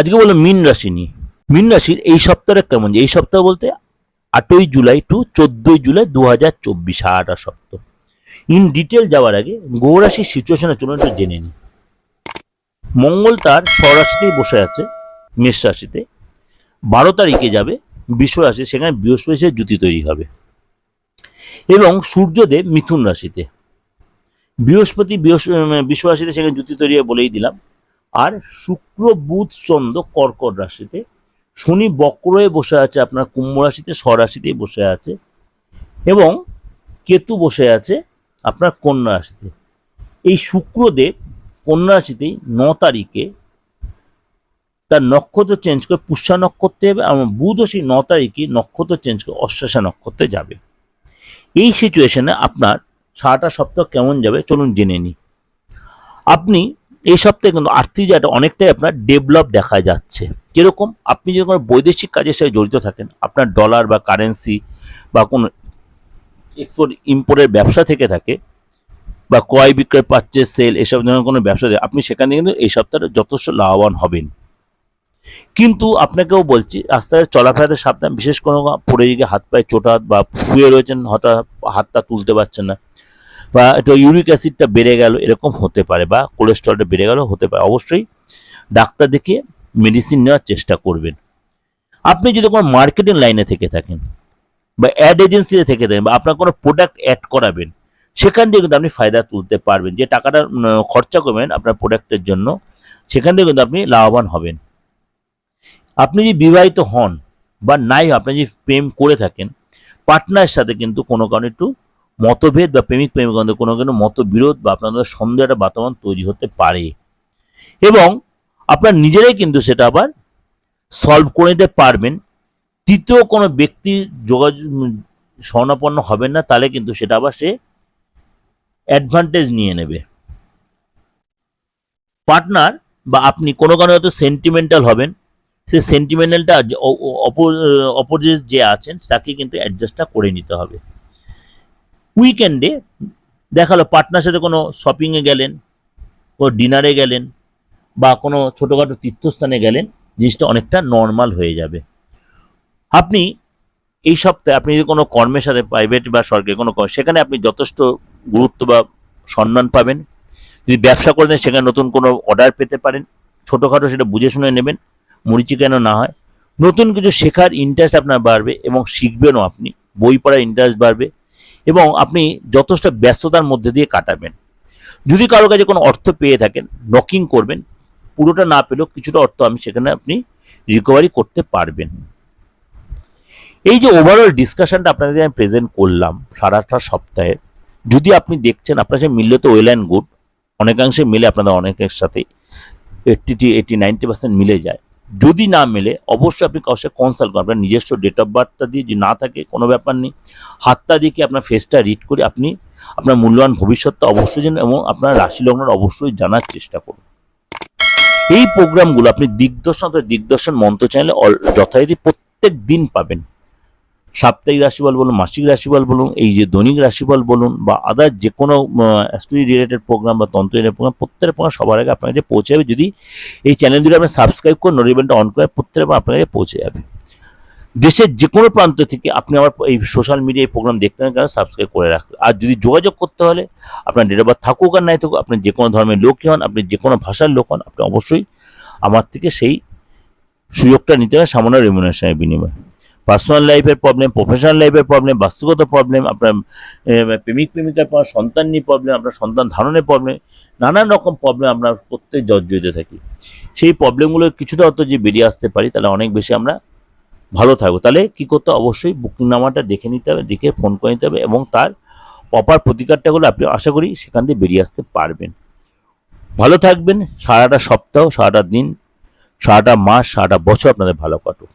আজকে বলো মিন রাশি নিয়ে। মিন রাশির এই সপ্তাহটা কেমন? এই সপ্তাহ বলতে আটই জুলাই টু চোদ্দই জুলাই দু হাজার চব্বিশ সারাটা সপ্তাহ। ইন ডিটেল যাওয়ার আগে গৌরাশির সিচুয়েশনে চলুন একটু জেনে নিন মঙ্গল তার স্বরাশিতেই বসে আছে মেষ রাশিতে। বারো তারিখে যাবে বিশ্ব রাশি সেখানে বৃহস্পতি এসে জুতি তৈরি হবে। এবং সূর্যদেব মিথুন রাশিতে। বৃহস্পতি বৃহস্প- উম, বিশ্ব রাশিতে সেখানে জুতি তৈরি বলেই দিলাম। আর শুক্র, বুধ, চন্দ্র, কর্কট রাশিতে শনি বক্রয়ে বসে আছে, আপনার কুম্ভ রাশিতে স্বরাশিতেই বসে আছে এবং কেতু বসে আছে আপনার কন্যা রাশিতে। এই শুক্রদেব কন্যা রাশিতেই ন তারিখে তার নক্ষত্র চেঞ্জ করে পুষ্যা নক্ষত্রে যাবে এবং বুধও সেই ন তারিখে নক্ষত্র চেঞ্জ করে অশ্বাসা নক্ষত্রে যাবে। এই সিচুয়েশনে আপনার সারাটা সপ্তাহ কেমন যাবে? চলুন জেনে নিই। আপনি এই সপ্তাহে কিন্তু আর্থিক জায়গাটা অনেকটাই আপনার ডেভেলপ দেখা যাচ্ছে। কীরকম? আপনি যদি কোনো বৈদেশিক কাজের সাথে জড়িত থাকেন, আপনার ডলার বা কারেন্সি বা কোনো এক্সপোর্ট ইম্পোর্টের ব্যবসা থেকে থাকে বা ক্রয় বিক্রয় পাচ্ছে সেল এসব ধরনের কোনো ব্যবসা আপনি সেখানে কিন্তু এই সপ্তাহে যথেষ্ট লাভবান হবেন। কিন্তু আপনাকেও বলছি, রাস্তায় চলাফেরাতে সাবধান, বিশেষ কোনো পড়ে গিয়ে হাত পায়ে চোটাত বা শুয়ে রয়েছেন, হঠাৎ হাতটা তুলতে পারছেন না বা একটু ইউরিক অ্যাসিডটা বেড়ে গেল, এরকম হতে পারে বা কোলেস্ট্রলটা বেড়ে গেল, হতে পারে। অবশ্যই ডাক্তার দেখিয়ে মেডিসিন নেওয়ার চেষ্টা করবেন। আপনি যদি কোনো মার্কেটিং লাইনে থেকে থাকেন বা অ্যাড এজেন্সিতে থেকে থাকেন বা আপনার কোনো প্রোডাক্ট অ্যাড করাবেন, সেখান থেকে কিন্তু আপনি ফায়দা তুলতে পারবেন। যে টাকাটা খরচা করবেন আপনার প্রোডাক্টের জন্য, সেখান থেকে কিন্তু আপনি লাভবান হবেন। আপনি যদি বিবাহিত হন বা নাই আপনি যদি প্রেম করে থাকেন পার্টনারের সাথে কিন্তু কোনো কারণে একটু মতভেদ বা প্রেমিক প্রেমিকাদের কোনো কোনো মতবিরোধ বা আপনাদের সন্দেহ একটা বাতাবরণ তৈরি হতে পারে। এবং আপনার নিজেরাই কিন্তু সেটা আবার সলভ করে নিতে পারবেন। তৃতীয় কোনো ব্যক্তির যোগাযোগ স্বর্ণাপন্ন হবেন না, তাহলে কিন্তু সেটা আবার সে অ্যাডভান্টেজ নিয়ে নেবে। পার্টনার বা আপনি কোনো কারণে হয়তো সেন্টিমেন্টাল হবেন, সে সেন্টিমেন্টালটা অপোজিট যে আছেন, তাকে কিন্তু অ্যাডজাস্টটা করে নিতে হবে। উইকেন্ডে দেখাল পার্টনার সাথে কোনো শপিংয়ে গেলেন ও ডিনারে গেলেন, বা কোনো ছোটোখাটো তীর্থস্থানে গেলেন, জিনিসটা অনেকটা নর্মাল হয়ে যাবে। আপনি এই সপ্তাহে আপনি যদি কোনো কর্মের সাথে প্রাইভেট বা সরকারি কোনো সেখানে আপনি যথেষ্ট গুরুত্ব বা সম্মান পাবেন। যদি ব্যবসা করেন, সেখানে নতুন কোনো অর্ডার পেতে পারেন, ছোটোখাটো সেটা বুঝে শুনে নেবেন, মরিচি কেন না হয়। নতুন কিছু শেখার ইন্টারেস্ট আপনার বাড়বে এবং শিখবেনও আপনি, বই পড়ার ইন্টারেস্ট বাড়বে এবং আপনি যথেষ্ট ব্যস্ততার মধ্যে দিয়ে কাটাবেন। যদি কারও কাছে কোনো অর্থ পেয়ে থাকেন নকিং করবেন, পুরোটা না পেলেও কিছুটা অর্থ আমি সেখানে আপনি রিকভারি করতে পারবেন। এই যে ওভারঅল ডিসকাশনটা আপনাদের আমি প্রেজেন্ট করলাম সারাটা সপ্তাহে, যদি আপনি দেখছেন আপনার সাথে মিললে তো ওয়েল অ্যান্ড গুড অনেকাংশে মিলে আপনাদের অনেকের সাথে এইটটি এইটি নাইনটি পার্সেন্ট মিলে যায়। যদি না মেলে, অবশ্যই আপনি কারোর সাথে কনসাল্ট করুন। আপনার নিজস্ব ডেট অফ বার্থটা দিয়ে যদি না থাকে, কোনো ব্যাপার নেই। হাতটা দেখে আপনার ফেসটা রিড করে আপনি আপনার মূল্যবান ভবিষ্যৎটা অবশ্যই জানেন এবং আপনার রাশি লগ্নটা অবশ্যই জানার চেষ্টা করুন। এই প্রোগ্রামগুলো আপনি দিগদর্শন অথবা দিগদর্শন মন্ত্র চ্যানেলে যথারীতি প্রত্যেক দিন পাবেন। সাপ্তাহিক রাশিফল বলুন, মাসিক রাশিফল বলুন, এই যে দৈনিক রাশিফল বলুন বা আদার যে কোনো অ্যাস্ট্রোলজি রিলেটেড প্রোগ্রাম বা তন্ত্র রিলেটেড প্রোগ্রাম প্রত্যেকটা প্রোগ্রাম সবার আগে আপনার কাছে পৌঁছে যাবে। যদি এই চ্যানেল দুটো আপনি সাবস্ক্রাইব করে নোটিফিকেশনটা অন করে প্রত্যেকটা আপনার কাছে পৌঁছে যাবে। দেশের যে কোনো প্রান্ত থেকে আপনি আমার এই সোশ্যাল মিডিয়ায় প্রোগ্রাম দেখতে পারেন কারণ সাবস্ক্রাইব করে রাখবেন আর যদি যোগাযোগ করতে হলে আপনার ডেট অফ বার্থ থাকুক আর নাই থাকুক, আপনি যে কোনো ধর্মের লোকই হন, আপনি যে কোনো ভাষার লোক হন, আপনি অবশ্যই আমার থেকে সেই সুযোগটা নিতে হবে সামান্য রেমুনেশনের বিনিময়ে। পার্সোনাল লাইফের প্রবলেম প্রফেশনাল লাইফের প্রবলেম বাস্তুগত প্রবলেম আপনার প্রেমিক প্রেমিকার পর সন্তান নিয়ে প্রবলেম আপনার সন্তান ধারণের প্রবলেম নানান রকম প্রবলেম আমরা প্রত্যেক জর্জরিত থাকি। সেই প্রবলেমগুলো কিছুটা অত যে বেরিয়ে আসতে পারি, তাহলে অনেক বেশি আমরা ভালো থাকব। তাহলে কি করতে? অবশ্যই বুকিং নামাটা দেখে নিতে হবে, দেখে ফোন করে নিতে হবে এবং তার প্রপার প্রতিকারটা হলে আপনি আশা করি সেখান দিয়ে বেরিয়ে আসতে পারবেন। ভালো থাকবেন, সারাটা সপ্তাহ, সারাটা দিন, সারাটা মাস, সারাটা বছর আপনাদের ভালো কাটুক।